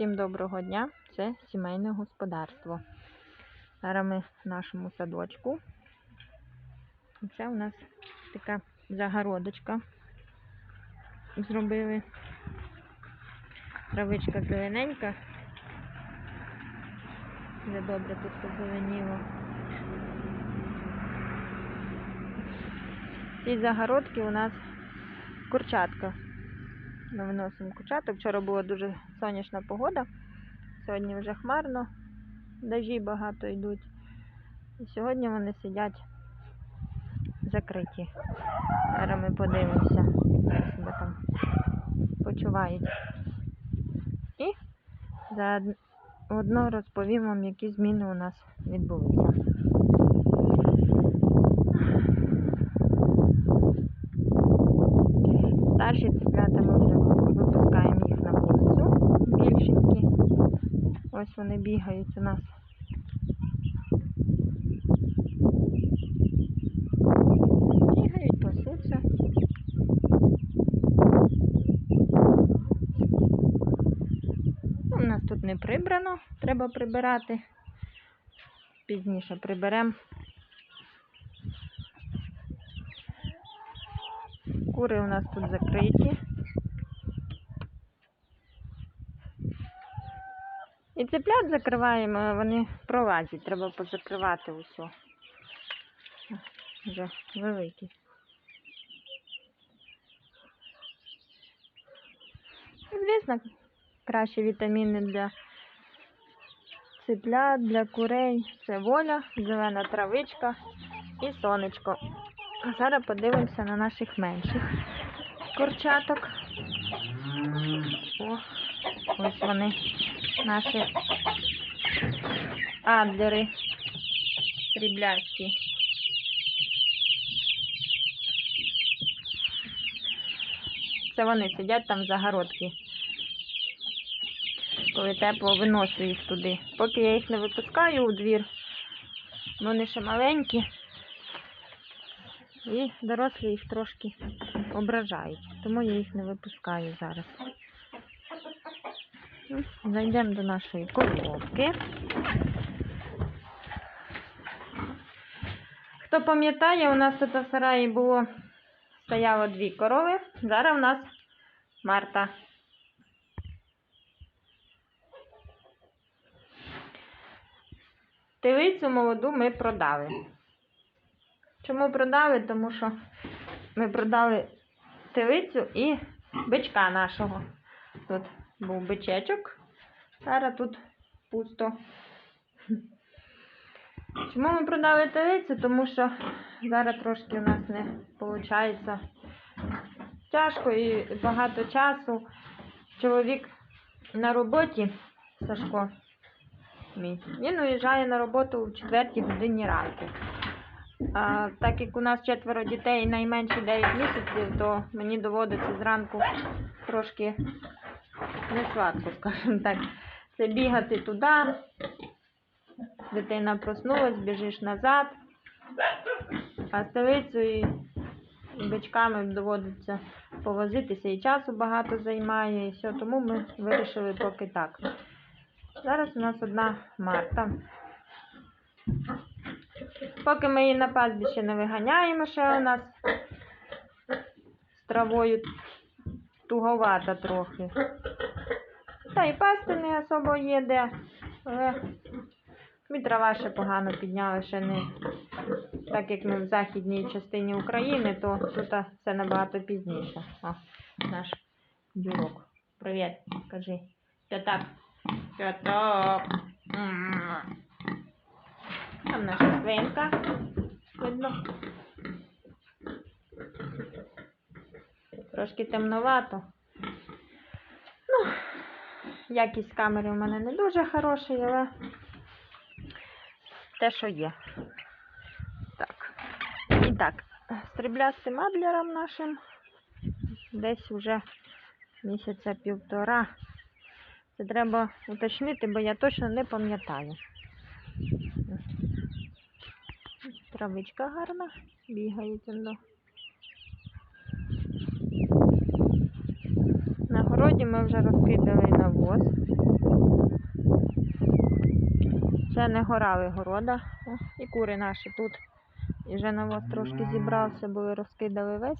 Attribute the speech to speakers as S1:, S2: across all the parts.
S1: Всім доброго дня! Це сімейне господарство. Зараз ми в нашому садочку. Це у нас така загородочка. Зробили травичка зелененька. Вже добре тут позеленіло. В цій загородці у нас курчатка. Ми виносимо курчаток. Вчора була дуже сонячна погода. Сьогодні вже хмарно, дажі багато йдуть. І сьогодні вони сидять закриті. Зараз ми подивимося, як себе там почувають. І заодно розповім вам, які зміни у нас відбулися. Старші цеплята ми вже випускаємо їх на вулицю. Більшенькі. Ось вони бігають у нас. Бігають, пасуться. Ну, у нас тут не прибрано, треба прибирати. Пізніше приберемо. Кури у нас тут закриті. І цеплят закриваємо, вони пролазять. Треба позакривати усе. Вже великі. Звісно, кращі вітаміни для цеплят, для курей. Це воля, зелена травичка і сонечко. А зараз подивимося на наших менших курчаток. О, ось вони, наші адлери сріблясті. Це вони сидять там в загородці. Коли тепло, виношу їх туди. Поки я їх не випускаю у двір, вони ще маленькі. І дорослі їх трошки ображають, тому я їх не випускаю зараз. Ну, Зайдемо до нашої коробки. Хто пам'ятає, у нас тут в сараї було стояло дві корови. Зараз у нас Марта. Телицю молоду ми продали. Чому продали? Тому що ми продали телицю і бичка нашого. Тут був бичечок, зараз тут пусто. Чому ми продали телицю? Тому що зараз трошки у нас не виходить тяжко і багато часу. Чоловік на роботі, Сашко мій, він уїжджає на роботу в 4 годині ранку. А, так як у нас четверо дітей найменше 9 місяців, то мені доводиться зранку трошки не сладко, скажімо так. Це бігати туди, дитина проснулась, біжиш назад, а столицею і бичками доводиться повозитися і часу багато займає, і все, тому ми вирішили поки так. Зараз у нас одна Марта. Поки ми її на пастбище не виганяємо, ще у нас з травою туговата трохи. Та і пасти не особо є де, але ми трава ще погано підняли, ще не так як ми в західній частині України, то тут це набагато пізніше. О, наш дюрок. Привіт, кажи. П'ятак. П'ятак. Там наша свинка. Видно. Трошки темновато. Ну, якість камери у мене не дуже хороша, але те, що є. Так. І так, стріблястим адлером нашим десь вже місяця півтора. Це треба уточнити, бо я точно не пам'ятаю. Травичка гарна, бігають воно. Ми вже розкидали навоз. Ще не горали города. О, і кури наші тут. І вже навоз трошки зібрався, були розкидали весь.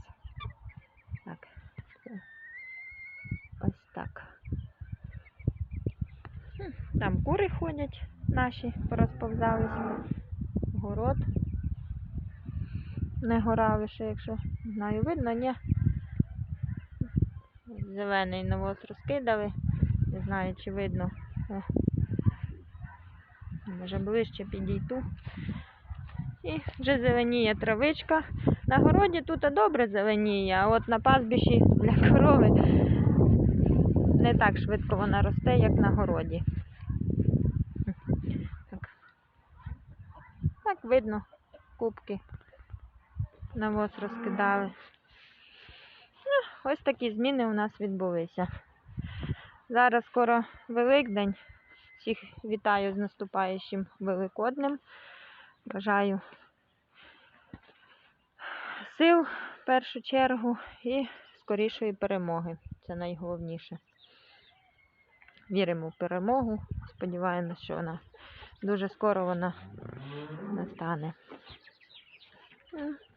S1: Так. Ось так. Там кури ходять наші, порозповзались. Город. Не горали ще, якщо знаю, видно, ні. Зелений навоз розкидали. Не знаю, чи видно. О. Може ближче підійду. І вже зеленіє травичка. На городі тут добре зеленіє, а от на пастбищі для корови не так швидко вона росте, як на городі. Так, так видно, кубки навоз розкидали. Ось такі зміни у нас відбулися. Зараз скоро Великдень. Всіх вітаю з наступаючим Великоднем. Бажаю сил в першу чергу і скорішої перемоги. Це найголовніше. Віримо в перемогу. Сподіваємося, що вона дуже скоро вона настане.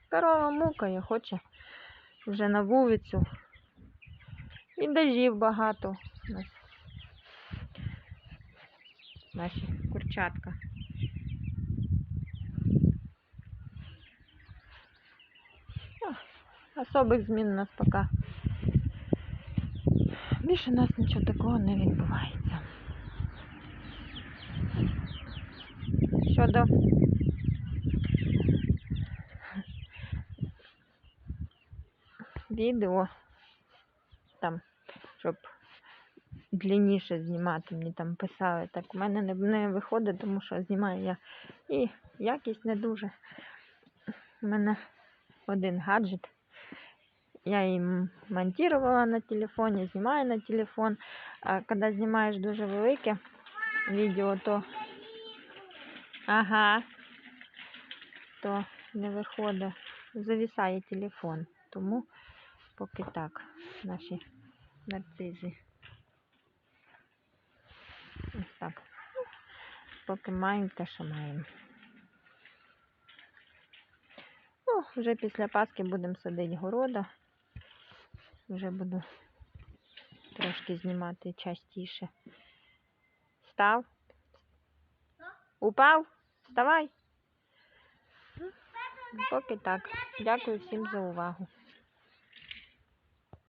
S1: Корова мукає, хоче вже на вулицю. І дажів багато. у нас. Наші курчатка. Особих змін у нас поки. Більше у нас нічого такого не відбувається. Щодо відео, там, щоб длинніше знімати, мені там писали. Так у мене не, не виходить, тому що знімаю я і якість не дуже. У мене один гаджет. Я їм монтувала на телефоні, знімаю на телефон. А коли знімаєш дуже велике відео, то ага, то не виходить, зависає телефон. Тому поки так, наші нарцизи. Ось так. Поки маємо те, що маємо. Ну, вже після Пасхи будемо садити города. Вже буду трошки знімати частіше. Став? Упав? Вставай. Поки так. Дякую всім за увагу.